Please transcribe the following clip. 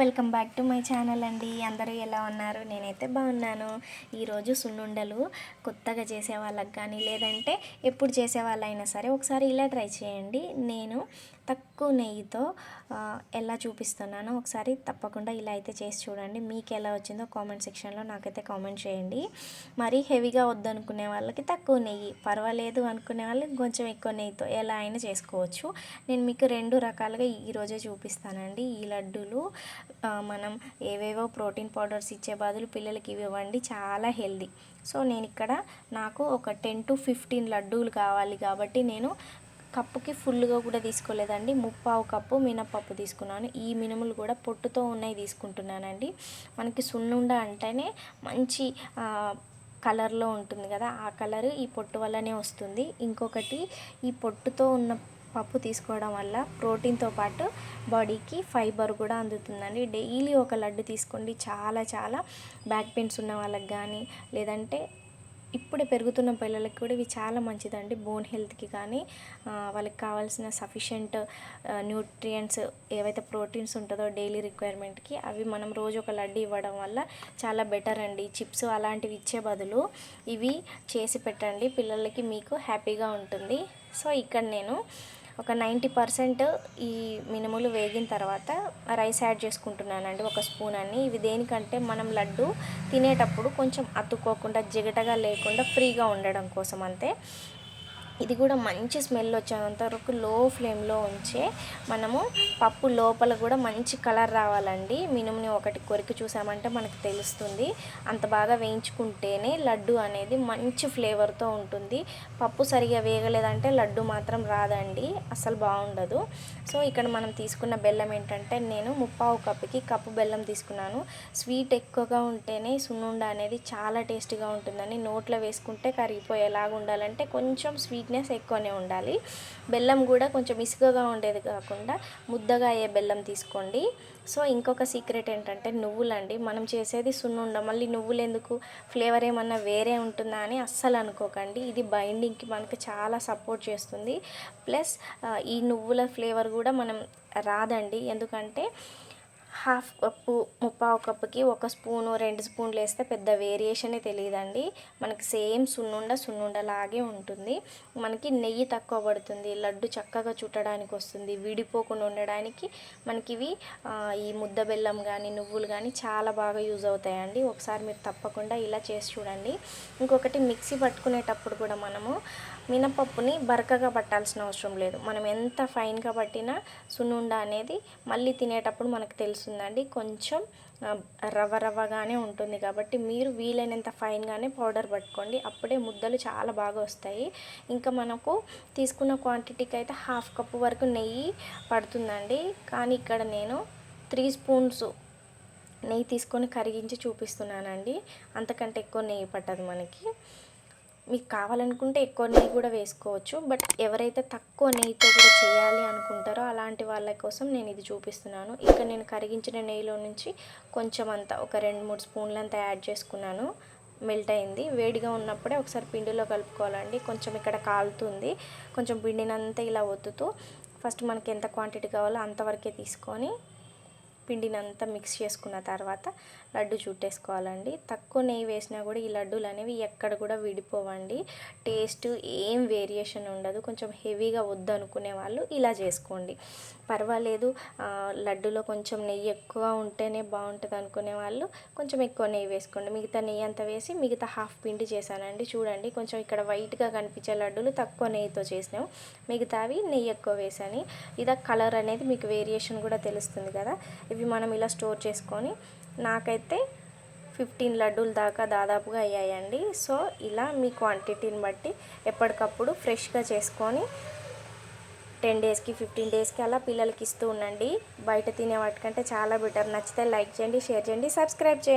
Welcome back to my channel అండి. అందరూ ఎలా ఉన్నారు? నేనైతే బాగున్నాను. ఈరోజు సున్నుండలు కొత్తగా చేసే వాళ్ళకి కానీ లేదంటే ఎప్పుడు చేసే వాళ్ళైనా సరే ఒకసారి ఇలా ట్రై చేయండి. నేను తక్కువ నెయ్యితో ఎలా చూపిస్తున్నాను ఒకసారి తప్పకుండా ఇలా అయితే చేసి చూడండి. మీకు ఎలా వచ్చిందో కామెంట్ సెక్షన్లో నాకైతే కామెంట్ చేయండి. మరీ హెవీగా వద్దనుకునే వాళ్ళకి తక్కువ నెయ్యి పర్వాలేదు అనుకునే వాళ్ళకి కొంచెం ఎక్కువ నెయ్యితో ఎలా అయినా చేసుకోవచ్చు. నేను మీకు రెండు రకాలుగా ఈరోజే చూపిస్తానండి. ఈ లడ్డూలు మనం ఏవేవో ప్రోటీన్ పౌడర్స్ ఇచ్చే బదులు పిల్లలకి ఇవి ఇవ్వండి చాలా హెల్దీ. సో నేను ఇక్కడ నాకు ఒక టెన్ టు ఫిఫ్టీన్ లడ్డూలు కావాలి కాబట్టి నేను కప్పుకి ఫుల్గా కూడా తీసుకోలేదండి. ముప్పావు కప్పు మినపప్పు తీసుకున్నాను. ఈ మినుములు కూడా పొట్టుతో ఉన్నాయి తీసుకుంటున్నానండి. మనకి సున్నుండ అంటేనే మంచి కలర్లో ఉంటుంది కదా ఆ కలర్ ఈ పొట్టు వల్లనే వస్తుంది. ఇంకొకటి ఈ పొట్టుతో ఉన్న పప్పు తీసుకోవడం వల్ల ప్రోటీన్తో పాటు బాడీకి ఫైబర్ కూడా అందుతుందండి. డైలీ ఒక లడ్డు తీసుకోండి. చాలా చాలా బ్యాక్ పెయిన్స్ ఉన్న వాళ్ళకి కానీ లేదంటే ఇప్పుడే పెరుగుతున్న పిల్లలకి కూడా ఇవి చాలా మంచిదండి. బోన్ హెల్త్కి కానీ వాళ్ళకి కావాల్సిన సఫిషియంట్ న్యూట్రియంట్స్ ఏవైతే ప్రోటీన్స్ ఉంటుందో డైలీ రిక్వైర్మెంట్కి అవి మనం రోజు ఒక లడ్డు ఇవ్వడం వల్ల చాలా బెటర్ అండి. చిప్స్ అలాంటివి ఇచ్చే బదులు ఇవి చేసి పెట్టండి. పిల్లలకి మీకు హ్యాపీగా ఉంటుంది. సో ఇక్కడ నేను ఒక నైంటీ పర్సెంట్ ఈ మినుములు వేగిన తర్వాత రైస్ యాడ్ చేసుకుంటున్నానండి ఒక స్పూన్ అన్ని. ఇవి దేనికంటే మనం లడ్డు తినేటప్పుడు కొంచెం అతుక్కోకుండా జిగటగా లేకుండా ఫ్రీగా ఉండడం కోసం అంతే. ఇది కూడా మంచి స్మెల్ వచ్చేంత వరకు లో ఫ్లేమ్లో ఉంచే మనము పప్పు లోపల కూడా మంచి కలర్ రావాలండి. మినుముని ఒకటి కొరికి చూసామంటే మనకు తెలుస్తుంది. అంత బాగా వేయించుకుంటేనే లడ్డు అనేది మంచి ఫ్లేవర్తో ఉంటుంది. పప్పు సరిగా వేగలేదంటే లడ్డు మాత్రం రాదండి. అసలు బాగుండదు. సో ఇక్కడ మనం తీసుకున్న బెల్లం ఏంటంటే నేను ముప్పావు కప్పుకి కప్పు బెల్లం తీసుకున్నాను. స్వీట్ ఎక్కువగా ఉంటేనే సున్నుండ అనేది చాలా టేస్టీగా ఉంటుందని నోట్లో వేసుకుంటే కరిగిపోయేలాగా ఉండాలంటే కొంచెం స్వీట్ థిక్నెస్ ఎక్కువనే ఉండాలి. బెల్లం కూడా కొంచెం ఇసుకగా ఉండేది కాకుండా ముద్దగా అయ్యే బెల్లం తీసుకోండి. సో ఇంకొక సీక్రెట్ ఏంటంటే నువ్వులండి. మనం చేసేది సున్నుండ. మళ్ళీ నువ్వులు ఎందుకు ఫ్లేవర్ ఏమన్నా వేరే ఉంటుందా అని అస్సలు అనుకోకండి. ఇది బైండింగ్కి మనకు చాలా సపోర్ట్ చేస్తుంది. ప్లస్ ఈ నువ్వుల ఫ్లేవర్ కూడా మనం రాదండి. ఎందుకంటే హాఫ్ కప్పు ముప్పావు కప్పుకి ఒక స్పూను రెండు స్పూన్లు వేస్తే పెద్ద వేరియేషనే తెలియదండి. మనకి సేమ్ సున్నుండ సున్నుండలాగే ఉంటుంది. మనకి నెయ్యి తక్కువ పడుతుంది లడ్డు చక్కగా చుట్టడానికి వస్తుంది విడిపోకుండా ఉండడానికి మనకి ఇవి ఈ ముద్ద బెల్లం కానీ నువ్వులు కానీ చాలా బాగా యూజ్ అవుతాయండి. ఒకసారి మీరు తప్పకుండా ఇలా చేసి చూడండి. ఇంకొకటి మిక్సీ పట్టుకునేటప్పుడు కూడా మనము మినపప్పుని బరకగా పట్టాల్సిన అవసరం లేదు. మనం ఎంత ఫైన్గా పట్టినా సున్నుండ అనేది మళ్ళీ తినేటప్పుడు మనకు వస్తుందండి. కొంచెం రవ రవ్వ రవ్వగానే ఉంటుంది కాబట్టి మీరు వీలైనంత ఫైన్గానే పౌడర్ పట్టుకోండి. అప్పుడే ముద్దలు చాలా బాగా వస్తాయి. ఇంకా మనకు తీసుకున్న క్వాంటిటీకి అయితే హాఫ్ కప్పు వరకు నెయ్యి పడుతుందండి. కానీ ఇక్కడ నేను త్రీ స్పూన్స్ నెయ్యి తీసుకొని కరిగించి చూపిస్తున్నానండి. అంతకంటే ఎక్కువ నెయ్యి పట్టదు మనకి. మీకు కావాలనుకుంటే ఎక్కువ నెయ్యి కూడా వేసుకోవచ్చు. బట్ ఎవరైతే తక్కువ నెయ్యితో కూడా చేయాలి అనుకుంటారో అలాంటి వాళ్ళ కోసం నేను ఇది చూపిస్తున్నాను. ఇక్కడ నేను కరిగించిన నెయ్యిలో నుంచి కొంచెం అంతా ఒక రెండు మూడు స్పూన్లు అంతా యాడ్ చేసుకున్నాను. మెల్ట్ అయింది. వేడిగా ఉన్నప్పుడే ఒకసారి పిండిలో కలుపుకోవాలండి. కొంచెం ఇక్కడ కాలుతుంది. కొంచెం పిండినంతా ఇలా ఒత్తుతూ ఫస్ట్ మనకి ఎంత క్వాంటిటీ కావాలో అంతవరకే తీసుకొని పిండినంతా మిక్స్ చేసుకున్న తర్వాత లడ్డు చుట్టేసుకోవాలండి. తక్కువ నెయ్యి వేసినా కూడా ఈ లడ్డూలు అనేవి ఎక్కడ కూడా విడిపోవండి. టేస్ట్ ఏం వేరియేషన్ ఉండదు. కొంచెం హెవీగా వద్దు అనుకునే వాళ్ళు ఇలా చేసుకోండి. పర్వాలేదు లడ్డూలో లడ్డులో కొంచెం నెయ్యి ఎక్కువ ఉంటేనే బాగుంటుంది అనుకునే వాళ్ళు కొంచెం ఎక్కువ నెయ్యి వేసుకోండి. మిగతా నెయ్యి అంతా వేసి మిగతా హాఫ్ పిండి చేశానండి. చూడండి కొంచెం ఇక్కడ వైట్గా కనిపించే లడ్డూలు తక్కువ నెయ్యితో చేసినాం. మిగతావి నెయ్యి ఎక్కువ వేసాను. ఇదా కలర్ అనేది మీకు వేరియేషన్ కూడా తెలుస్తుంది కదా. ఇవి మనం ఇలా స్టోర్ చేసుకొని నాకైతే ఫిఫ్టీన్ లడ్డూల దాకా దాదాపుగా అయ్యాయండి. సో ఇలా మీ క్వాంటిటీని బట్టి ఎప్పటికప్పుడు ఫ్రెష్గా చేసుకొని టెన్ డేస్కి ఫిఫ్టీన్ డేస్కి అలా పిల్లలకి ఇస్తూ ఉండండి. బయట తినే వాటికంటే చాలా బెటర్. నచ్చితే లైక్ చేయండి షేర్ చేయండి సబ్స్క్రైబ్ చేయండి.